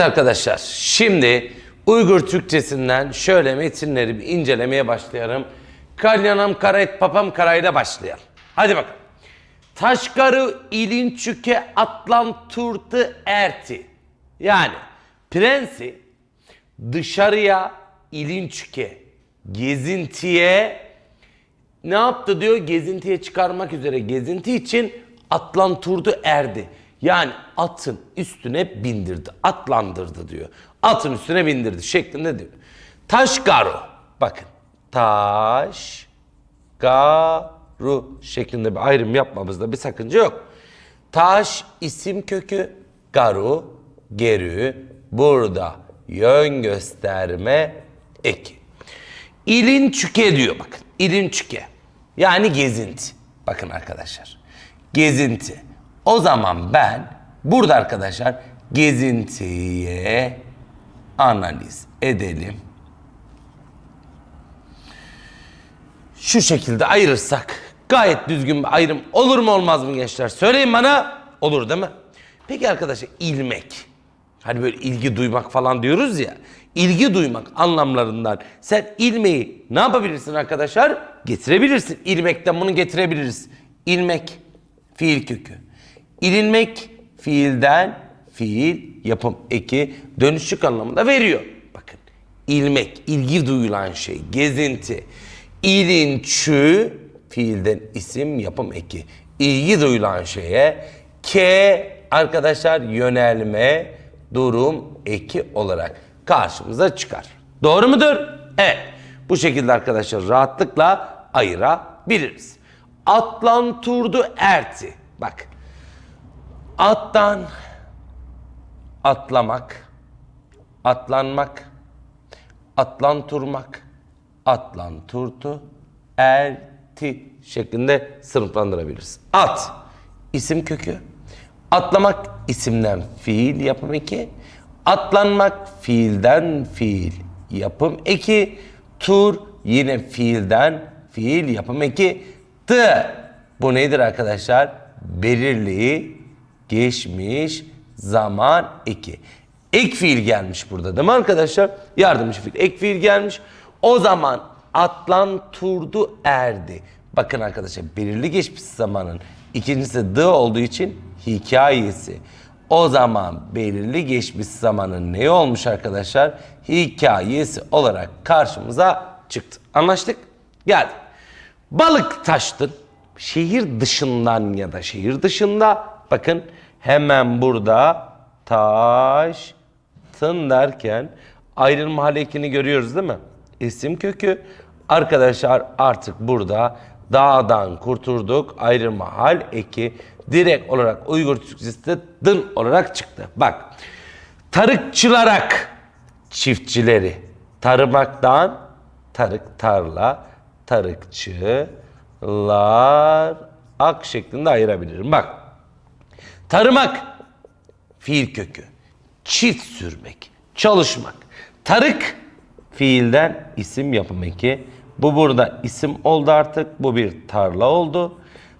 Evet arkadaşlar, şimdi Uygur Türkçesinden şöyle metinleri bir incelemeye başlayalım. Kalyanam karayet papam karayla başlayalım. Hadi bakalım. Taşkarı ilinçüke atlan turtu erti. Yani prensi dışarıya ilinçüke gezintiye ne yaptı diyor? Gezintiye çıkarmak üzere gezinti için atlan turdu erdi. Yani atın üstüne bindirdi, atlandırdı diyor. Atın üstüne bindirdi şeklinde diyor. Taşgaro. Bakın. Taş garu şeklinde bir ayrım yapmamızda bir sakınca yok. Taş isim kökü, garu, gerü, burada yön gösterme eki. İlinçüke diyor bakın. İlinçüke. Yani gezinti. Bakın arkadaşlar. Gezinti. O zaman ben burada arkadaşlar gezintiye analiz edelim. Şu şekilde ayırırsak gayet düzgün bir ayrım olur mu olmaz mı gençler? Söyleyin bana. Olur değil mi? Peki arkadaşlar ilmek. Hani böyle ilgi duymak falan diyoruz ya. İlgi duymak anlamlarından sen ilmeği ne yapabilirsin arkadaşlar? Getirebilirsin. İlmekten bunu getirebiliriz. İlmek fiil kökü. İlinmek fiilden fiil yapım eki dönüşük anlamında veriyor. Bakın ilmek ilgi duyulan şey gezinti. İlinçü fiilden isim yapım eki. İlgi duyulan şeye ke arkadaşlar yönelme durum eki olarak karşımıza çıkar. Doğru mudur? Evet. Bu şekilde arkadaşlar rahatlıkla ayırabiliriz. Atlan turdu erti. Bak. Attan atlamak, atlanmak, atlanturmak, atlanturtu, erti şeklinde sınıflandırabiliriz. At isim kökü. Atlamak isimden fiil yapım eki. Atlanmak fiilden fiil yapım eki. Tur yine fiilden fiil yapım eki. T bu nedir arkadaşlar? Belirli geçmiş zaman eki. Ek fiil gelmiş burada değil mi arkadaşlar? Yardımcı fiil. Ek fiil gelmiş. O zaman atlan turdu erdi. Bakın arkadaşlar belirli geçmiş zamanın ikincisi d olduğu için hikayesi. O zaman belirli geçmiş zamanın ne olmuş arkadaşlar? Hikayesi olarak karşımıza çıktı. Anlaştık? Geldi. Balık taştın. Şehir dışından ya da şehir dışında bakın hemen burada taştın derken ayrılma hal ekini görüyoruz değil mi? İsim kökü. Arkadaşlar artık burada dağdan kurtulduk ayrılma hal eki direkt olarak Uygur Türkçesi'de dın olarak çıktı. Bak tarıkçılarak çiftçileri tarımaktan tarık tarla tarıkçılar ak şeklinde ayırabilirim. Bak tarımak fiil kökü çift sürmek çalışmak tarık fiilden isim yapım eki. Bu burada isim oldu artık. Bu bir tarla oldu.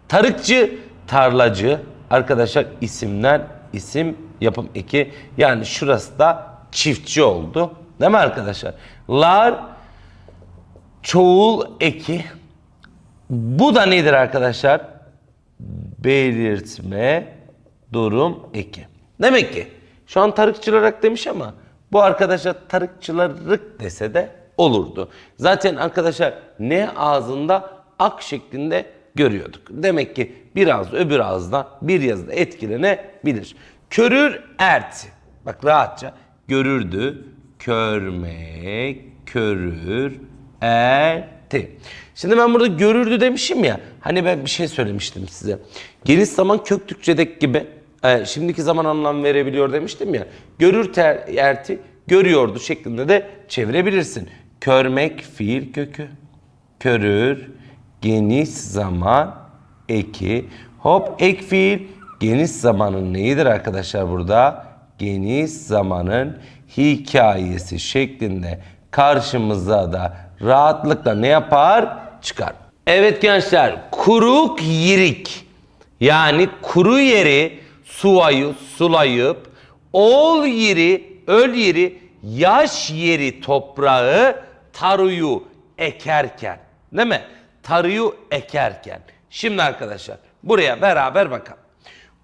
Tarıkçı, tarlacı. Arkadaşlar isimden isim yapım eki. Yani şurası da çiftçi oldu. Değil mi arkadaşlar? Lar çoğul eki. Bu da nedir arkadaşlar? Belirtme durum eki. Demek ki şu an tarıkçılarak demiş ama bu arkadaşlar tarıkçılarık dese de olurdu. Zaten arkadaşlar ne ağzında ak şeklinde görüyorduk. Demek ki bir ağız öbür ağızdan bir yazıda etkilenebilir. Körür ert. Bak rahatça görürdü. Körmek, körür, erti. Şimdi ben burada görürdü demişim ya. Hani ben bir şey söylemiştim size. Geniş zaman kök Türkçedeki gibi e, şimdiki zaman anlam verebiliyor demiştim ya. Görür ter, erti görüyordu şeklinde de çevirebilirsin. Körmek fiil kökü. Körür geniş zaman eki. Hop ek fiil geniş zamanın neyidir arkadaşlar burada? Geniş zamanın hikayesi şeklinde karşımıza da rahatlıkla ne yapar? Çıkar. Evet gençler kuruk yirik yani kuru yeri suayı sulayıp Ol yeri, öl yeri, yaş yeri toprağı tarıyu ekerken. Değil mi? Tarıyu ekerken. Şimdi arkadaşlar buraya beraber bakalım.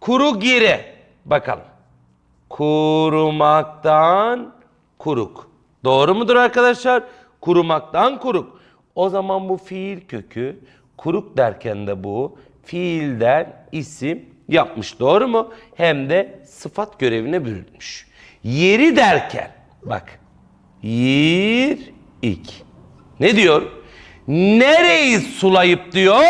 Kuru giri bakalım. Kurumaktan kuruk. Doğru mudur arkadaşlar? Kurumaktan kuruk. O zaman bu fiil kökü kuruk derken de bu fiilden isim yapmış. Doğru mu? Hem de sıfat görevine bürünmüş. Yeri derken bak. Yer ik. Ne diyor? Nereyi sulayıp diyor?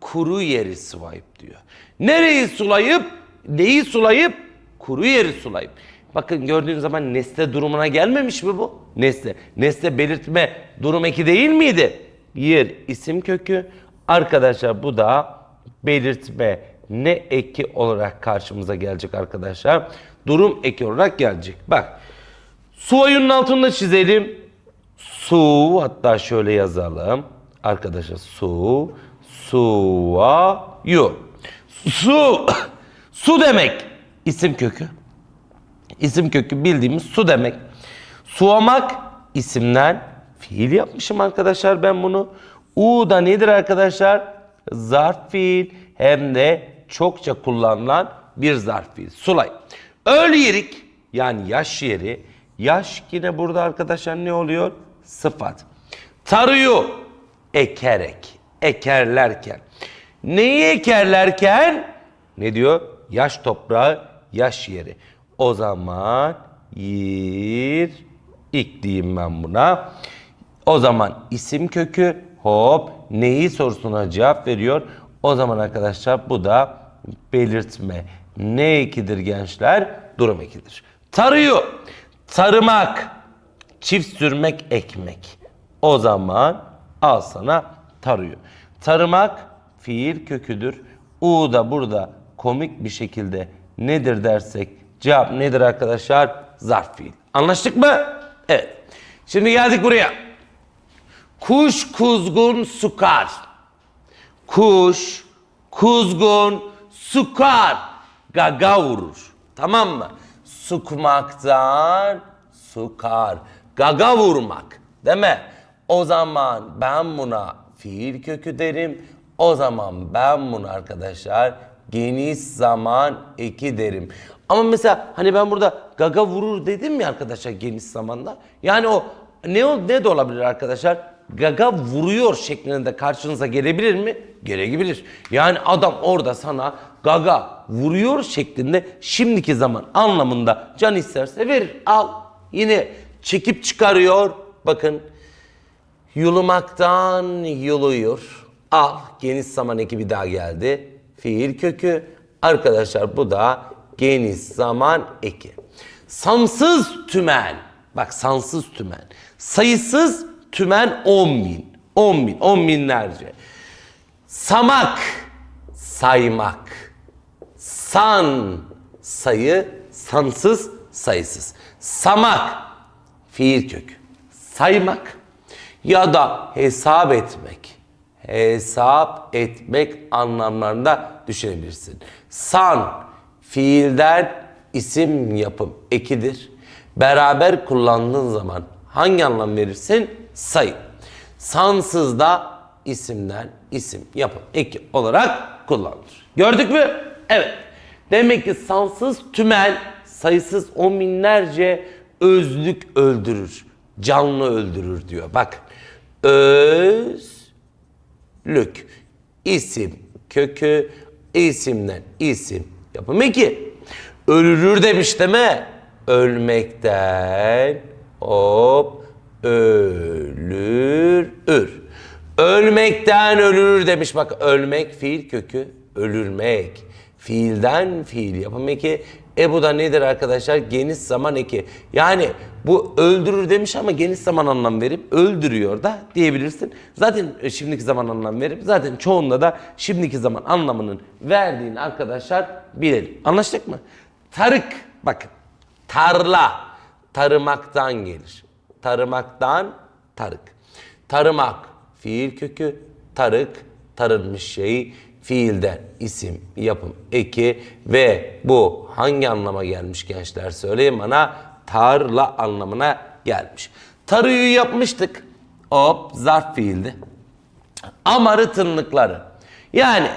Kuru yeri sulayıp diyor. Nereyi sulayıp? Neyi sulayıp? Kuru yeri sulayıp. Bakın gördüğün zaman nesne durumuna gelmemiş mi bu? Nesne. Nesne belirtme durum eki değil miydi? Yer isim kökü. Arkadaşlar bu da belirtme ne eki olarak karşımıza gelecek arkadaşlar. Durum eki olarak gelecek. Bak. Su oyunun altında çizelim. Su hatta şöyle yazalım. Arkadaşlar su, suva, yu. Su, su demek isim kökü. İsim kökü bildiğimiz su demek. Suamak isimden fiil yapmışım arkadaşlar ben bunu. U da nedir arkadaşlar? Zarf fiil hem de çokça kullanılan bir zarf fiil. Sulay. Öl yerik yani yaş yeri. Yaş yine burada arkadaşlar ne oluyor? Sıfat. Tarıyor ekerek, ekerlerken. Neyi ekerlerken? Ne diyor? Yaş toprağı, yaş yeri. O zaman yer ik diyeyim ben buna. O zaman isim kökü hop neyi sorusuna cevap veriyor. O zaman arkadaşlar bu da belirtme. Ne ekidir gençler? Durum ekidir. Tarıyor. Tarımak. Çift sürmek ekmek. O zaman al sana tarıyor. Tarımak fiil köküdür. U da burada komik bir şekilde nedir dersek cevap nedir arkadaşlar? Zarf fiil. Anlaştık mı? Evet. Şimdi geldik buraya. Kuş kuzgun sukar. Kuş kuzgun sukar. Gaga vurur. Tamam mı? Sukmaktan sukar. Gaga vurmak. Değil mi? O zaman ben buna fiil kökü derim. O zaman ben bunu arkadaşlar geniş zaman eki derim. Ama mesela hani ben burada gaga vurur dedim ya arkadaşlar geniş zamanda. Yani o ne ne de olabilir arkadaşlar? Gaga vuruyor şeklinde karşınıza gelebilir mi? Gelebilir. Yani adam orada sana gaga vuruyor şeklinde şimdiki zaman anlamında can isterse verir. Al. Yine çekip çıkarıyor. Bakın Yulumaktan yuluyor. Al geniş zaman eki bir daha geldi. Fiil kökü. Arkadaşlar bu da geniş zaman eki. Sansız tümen. Bak sansız tümen. Sayısız tümen 10 bin. 10 bin. 10 binlerce. Samak. Saymak. San sayı, sansız sayısız. Samak fiil kökü. Saymak ya da hesap etmek. Hesap etmek anlamlarında düşünebilirsin. San fiilden isim yapım ekidir. Beraber kullandığın zaman hangi anlam verirsin? Sayı. Sansız da isimden isim yapım eki olarak kullanılır. Gördük mü? Evet. Demek ki sansız tümel sayısız on binlerce özlük öldürür. Canlı öldürür diyor. Bak. Özlük. isim kökü isimden isim yapım eki. Ölürür demiş mi? Ölmekten hop ölür ür. Ölmekten ölür demiş. Bak ölmek fiil kökü ölürmek. Fiilden fiil yapım eki. E bu da nedir arkadaşlar? Geniş zaman eki. Yani bu öldürür demiş ama geniş zaman anlam verip öldürüyor da diyebilirsin. Zaten e, şimdiki zaman anlam verip zaten çoğunda da şimdiki zaman anlamının verdiğini arkadaşlar bilelim. Anlaştık mı? Tarık bakın. Tarla tarımaktan gelir. Tarımaktan tarık. Tarımak fiil kökü, tarık tarınmış şey fiilden isim yapım eki ve bu hangi anlama gelmiş gençler söyleyin bana tarla anlamına gelmiş. Tarıyı yapmıştık. Hop zarf fiildi. Amarı tınlıkları. Yani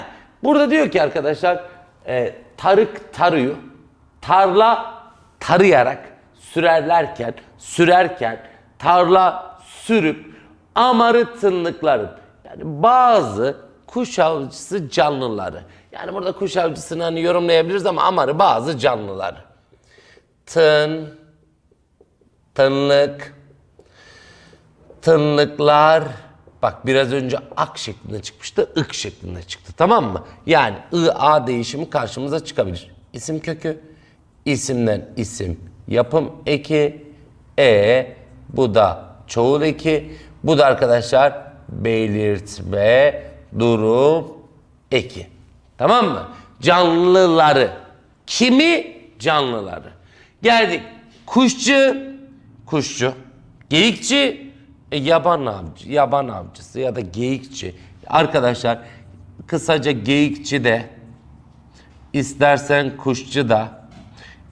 burada diyor ki arkadaşlar e, tarık tarıyor. Tarla tarayarak sürerlerken, sürerken tarla sürüp amarı tınlıkların yani bazı kuş avcısı canlıları. Yani burada kuş avcısını hani yorumlayabiliriz ama amarı bazı canlıları. Tın, tınlık, tınlıklar bak biraz önce ak şeklinde çıkmıştı ık şeklinde çıktı tamam mı? Yani ı a değişimi karşımıza çıkabilir. İsim kökü isimden isim yapım eki e bu da çoğul eki bu da arkadaşlar belirtme durum eki. Tamam mı? Canlıları. Kimi? Canlıları. Geldik. Kuşçu, kuşçu. Geyikçi, e, yaban avcı, yaban avcısı ya da geyikçi. Arkadaşlar kısaca geyikçi de, istersen kuşçu da,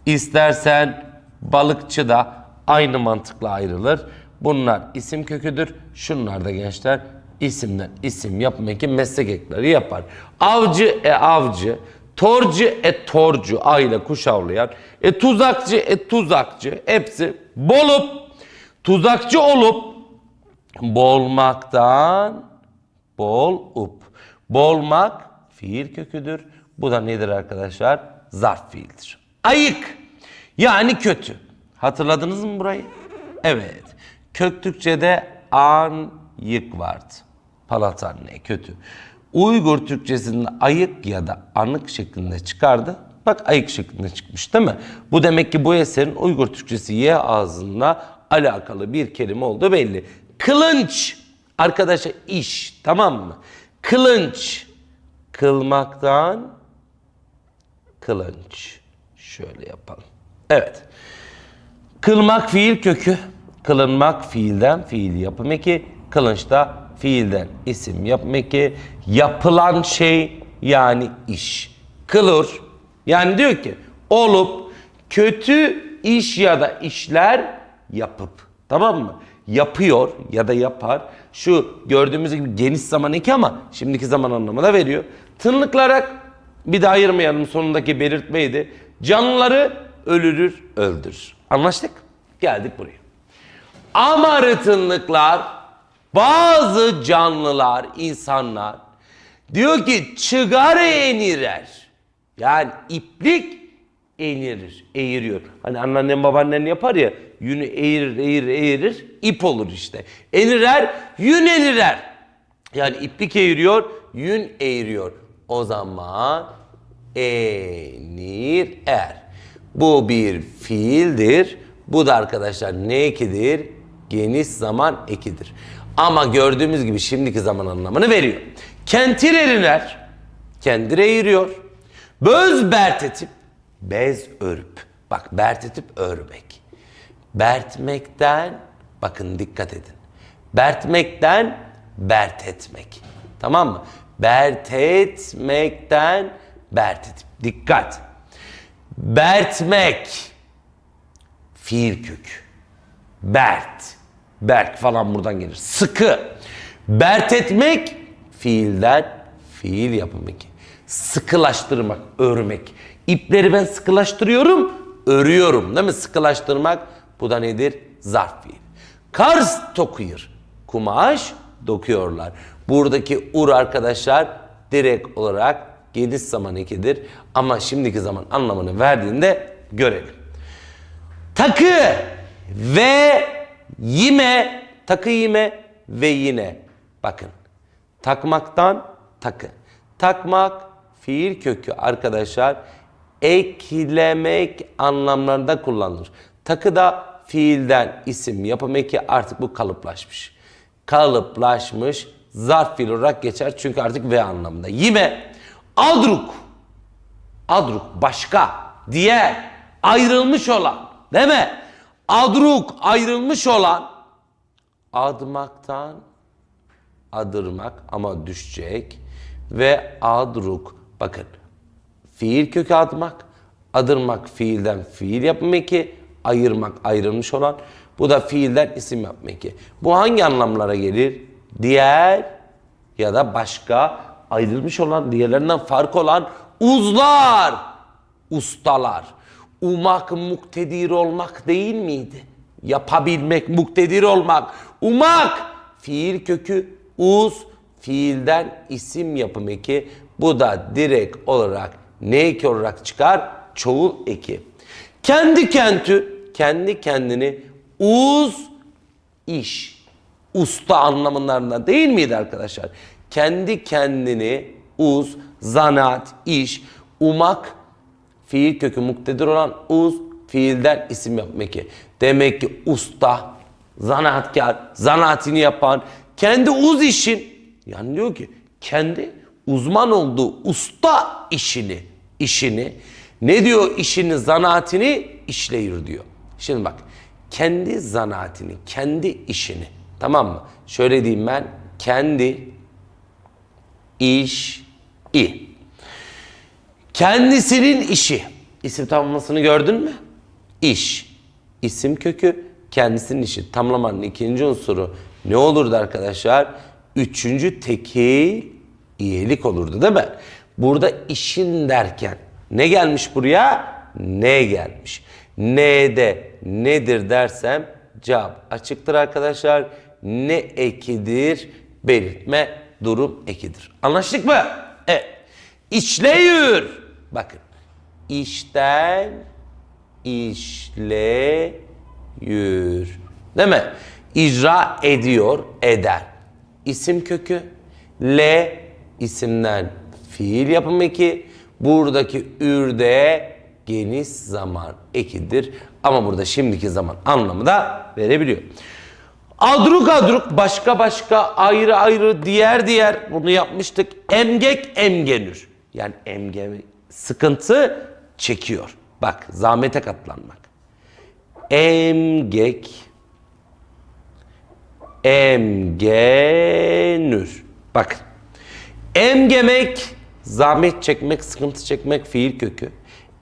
istersen balıkçı da aynı mantıkla ayrılır. Bunlar isim köküdür. Şunlar da gençler isimden isim yapmak için meslek ekleri yapar. Avcı e avcı, torcu e torcu, aile kuş avlayan, e tuzakçı e tuzakçı hepsi bolup tuzakçı olup bolmaktan bol up. Bolmak fiil köküdür. Bu da nedir arkadaşlar? Zarf fiildir. Ayık yani kötü. Hatırladınız mı burayı? Evet. Kök Türkçe'de an yık vardı. Palatan ne kötü. Uygur Türkçesinde ayık ya da anık şeklinde çıkardı. Bak ayık şeklinde çıkmış değil mi? Bu demek ki bu eserin Uygur Türkçesi Y ağzında alakalı bir kelime olduğu belli. Kılınç. Arkadaşa iş tamam mı? Kılınç. Kılmaktan kılınç. Şöyle yapalım. Evet. Kılmak fiil kökü. Kılınmak fiilden fiil yapım eki. Kılınç da fiilden isim yapım eki. Yapılan şey yani iş. Kılır. Yani diyor ki olup kötü iş ya da işler yapıp. Tamam mı? Yapıyor ya da yapar. Şu gördüğümüz gibi geniş zaman eki ama şimdiki zaman anlamına veriyor. Tınlıklarak bir de ayırmayalım sonundaki belirtmeydi. Canlıları ölürür, öldürür. Anlaştık? Geldik buraya. Amarıtınlıklar bazı canlılar, insanlar diyor ki çıgar enirer. Yani iplik eğirir, eğiriyor. Hani anneannem babaannen yapar ya yünü eğirir, eğirir, eğirir, ip olur işte. Enirer, yün enirer. Yani iplik eğiriyor, yün eğiriyor. O zaman enir er. Bu bir fiildir. Bu da arkadaşlar ne ekidir? Geniş zaman ekidir. Ama gördüğümüz gibi şimdiki zaman anlamını veriyor. Kentir eriner. Kendir eğiriyor. Böz bertetip bez örüp. Bak bertetip örmek. Bertmekten bakın dikkat edin. Bertmekten bert etmek. Tamam mı? Bert etmekten bert etip. Dikkat. Bertmek fiil kök. Bert. Berk falan buradan gelir. Sıkı. Bert etmek fiilden fiil yapımı. Sıkılaştırmak, örmek. İpleri ben sıkılaştırıyorum, örüyorum. Değil mi? Sıkılaştırmak bu da nedir? Zarf fiil. Kars tokuyur. Kumaş dokuyorlar. Buradaki ur arkadaşlar direkt olarak geniş zaman ekidir. Ama şimdiki zaman anlamını verdiğinde görelim. Takı ve yime, takı yime ve yine. Bakın. Takmaktan takı. Takmak fiil kökü arkadaşlar eklemek anlamlarında kullanılır. Takı da fiilden isim yapım eki artık bu kalıplaşmış. Kalıplaşmış zarf fiil olarak geçer çünkü artık ve anlamında. Yime adruk Adruk başka, diğer, ayrılmış olan. Değil mi? Adruk ayrılmış olan admaktan adırmak ama düşecek ve adruk. Bakın fiil kökü admak, adırmak fiilden fiil yapım eki, ayırmak ayrılmış olan. Bu da fiilden isim yapma eki. Bu hangi anlamlara gelir? Diğer ya da başka ayrılmış olan, diğerlerinden fark olan uzlar, ustalar. Umak muktedir olmak değil miydi? Yapabilmek, muktedir olmak. Umak fiil kökü uz, fiilden isim yapım eki. Bu da direkt olarak ne eki olarak çıkar? Çoğul eki. Kendi kentü, kendi kendini uz iş, usta anlamlarında değil miydi arkadaşlar? Kendi kendini uz, zanaat, iş, umak, fiil kökü muktedir olan uz, fiilden isim yapmak ki. Demek ki usta, zanaatkar, zanaatini yapan, kendi uz işin, yani diyor ki kendi uzman olduğu usta işini, işini, ne diyor işini, zanaatini işleyir diyor. Şimdi bak, kendi zanaatini, kendi işini, tamam mı? Şöyle diyeyim ben, kendi iş, i. Kendisinin işi. İsim tamlamasını gördün mü? İş. İsim kökü kendisinin işi. Tamlamanın ikinci unsuru ne olurdu arkadaşlar? Üçüncü tekil iyilik olurdu değil mi? Burada işin derken ne gelmiş buraya? Ne gelmiş? Ne'de nedir dersem cevap açıktır arkadaşlar. Ne ekidir? Belirtme durum ekidir. Anlaştık mı? Evet. İşleyür. Bakın. İşten işleyür. Değil mi? İcra ediyor, eder. İsim kökü. L isimden fiil yapım eki. Buradaki ürde geniş zaman ekidir. Ama burada şimdiki zaman anlamı da verebiliyor. Adruk adruk başka başka ayrı ayrı diğer diğer bunu yapmıştık. Emgek emgenür. Yani emgemi sıkıntı çekiyor. Bak zahmete katlanmak. Emgek emgenür. Bak emgemek zahmet çekmek, sıkıntı çekmek fiil kökü.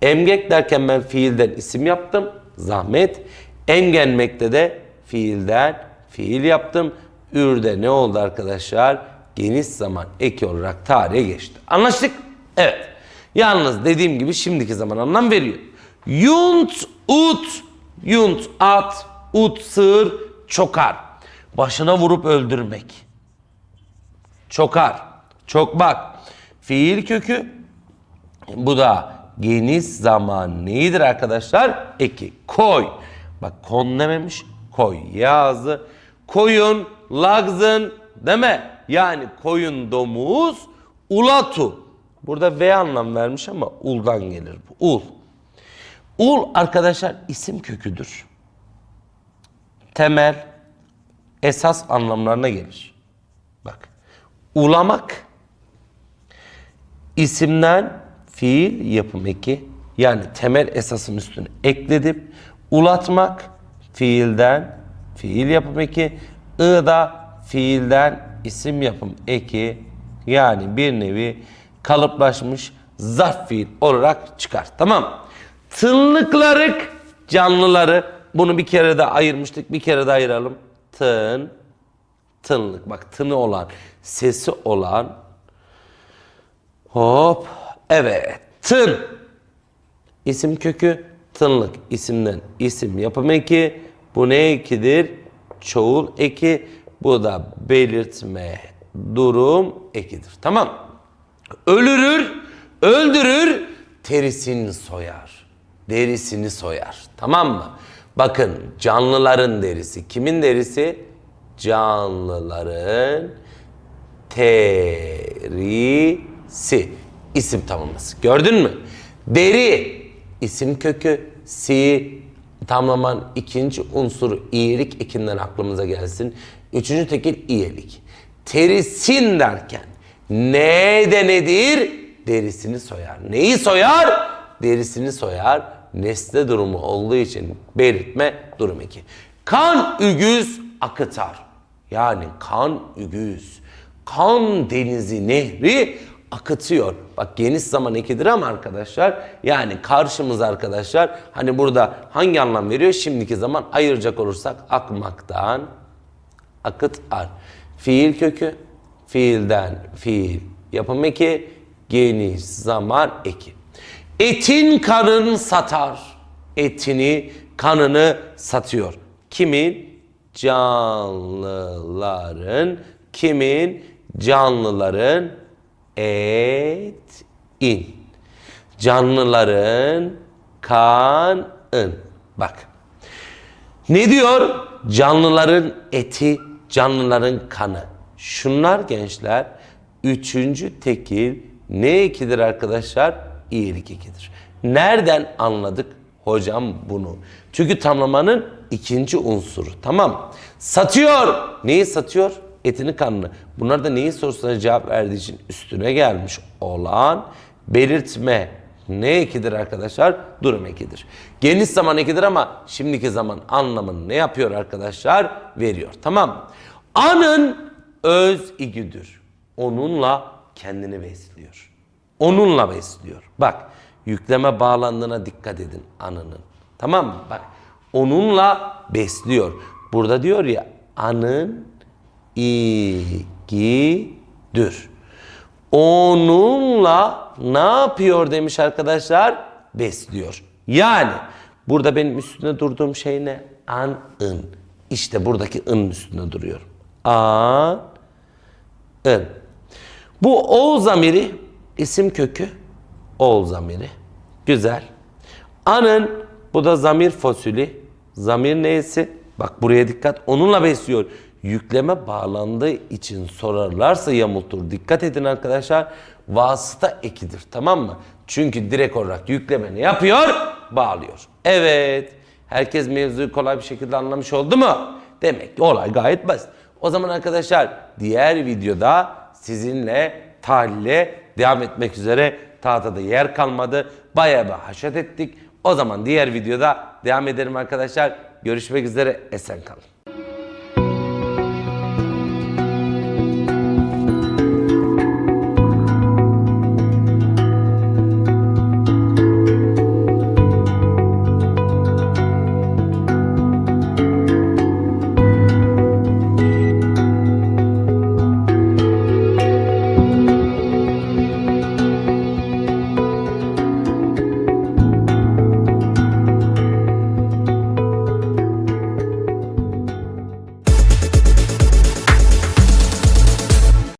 Emgek derken ben fiilden isim yaptım. Zahmet. Emgenmekte de fiilden fiil yaptım. Ürde ne oldu arkadaşlar? Geniş zaman eki olarak tarihe geçti. Anlaştık? Evet. Yalnız dediğim gibi şimdiki zaman anlam veriyor. Yunt, ut, yunt, at, ut, sığır, çokar. Başına vurup öldürmek. Çokar. Çokmak. Fiil kökü. Bu da geniş zaman neyidir arkadaşlar? Eki. Koy. Bak kon dememiş. Koy. Yazı. Koyun, lagzın değil mi? Yani koyun, domuz, ulatu. Burada V anlam vermiş ama uldan gelir bu. Ul. Ul arkadaşlar isim köküdür. Temel, esas anlamlarına gelir. Bak. Ulamak isimden fiil yapım eki yani temel esasın üstüne ekledip ulatmak fiilden fiil yapım eki I da fiilden isim yapım eki yani bir nevi kalıplaşmış zarf fiil olarak çıkar. Tamam. Tınlıklarık canlıları bunu bir kere de ayırmıştık. Bir kere de ayıralım. Tın tınlık bak tını olan sesi olan hop evet tın isim kökü tınlık isimden isim yapım eki bu ne ekidir? Çoğul eki. Bu da belirtme durum ekidir. Tamam. Ölürür öldürür terisini soyar. Derisini soyar. Tamam mı? Bakın canlıların derisi kimin derisi? Canlıların terisi. İsim tamlaması. Gördün mü? Deri isim kökü. Si tamlaman ikinci unsuru iyilik ekinden aklımıza gelsin. Üçüncü tekil iyilik. Terisin derken ne de? Derisini soyar. Neyi soyar? Derisini soyar. Nesne durumu olduğu için belirtme durum eki. Kan ügüz akıtar. Yani kan ügüz. Kan denizi nehri akıtıyor. Bak geniş zaman ekidir ama arkadaşlar yani karşımız arkadaşlar hani burada hangi anlam veriyor? Şimdiki zaman ayıracak olursak akmaktan akıt ar. Fiil kökü fiilden fiil yapım eki geniş zaman eki. Etin kanın satar. Etini kanını satıyor. Kimin? Canlıların. Kimin? Canlıların et in. Canlıların kanın. Bak. Ne diyor? Canlıların eti, canlıların kanı. Şunlar gençler üçüncü tekil ne ekidir arkadaşlar? İyilik ekidir. Nereden anladık hocam bunu? Çünkü tamlamanın ikinci unsuru. Tamam. Satıyor. Neyi satıyor? Etini kanını. Bunlar da neyin sorusuna cevap verdiği için üstüne gelmiş olan belirtme ne ekidir arkadaşlar? Durum ekidir. Geniş zaman ekidir ama şimdiki zaman anlamını ne yapıyor arkadaşlar? Veriyor. Tamam. Anın öz igüdür. Onunla kendini besliyor. Onunla besliyor. Bak yükleme bağlandığına dikkat edin anının. Tamam mı? Bak onunla besliyor. Burada diyor ya anın igidir. Onunla ne yapıyor demiş arkadaşlar? Besliyor. Yani burada benim üstünde durduğum şey ne? An, ın. İşte buradaki ın üstünde duruyorum. An, ın. Bu ol zamiri isim kökü ol zamiri. Güzel. Anın bu da zamir fosili. Zamir neyesi? Bak buraya dikkat. Onunla besliyor. Yükleme bağlandığı için sorarlarsa yamultur. Dikkat edin arkadaşlar. Vasıta ekidir. Tamam mı? Çünkü direkt olarak yükleme ne yapıyor? Bağlıyor. Evet. Herkes mevzuyu kolay bir şekilde anlamış oldu mu? Demek ki olay gayet basit. O zaman arkadaşlar diğer videoda sizinle tahlile devam etmek üzere tahtada yer kalmadı. Bayağı bir haşat ettik. O zaman diğer videoda devam edelim arkadaşlar. Görüşmek üzere. Esen kalın.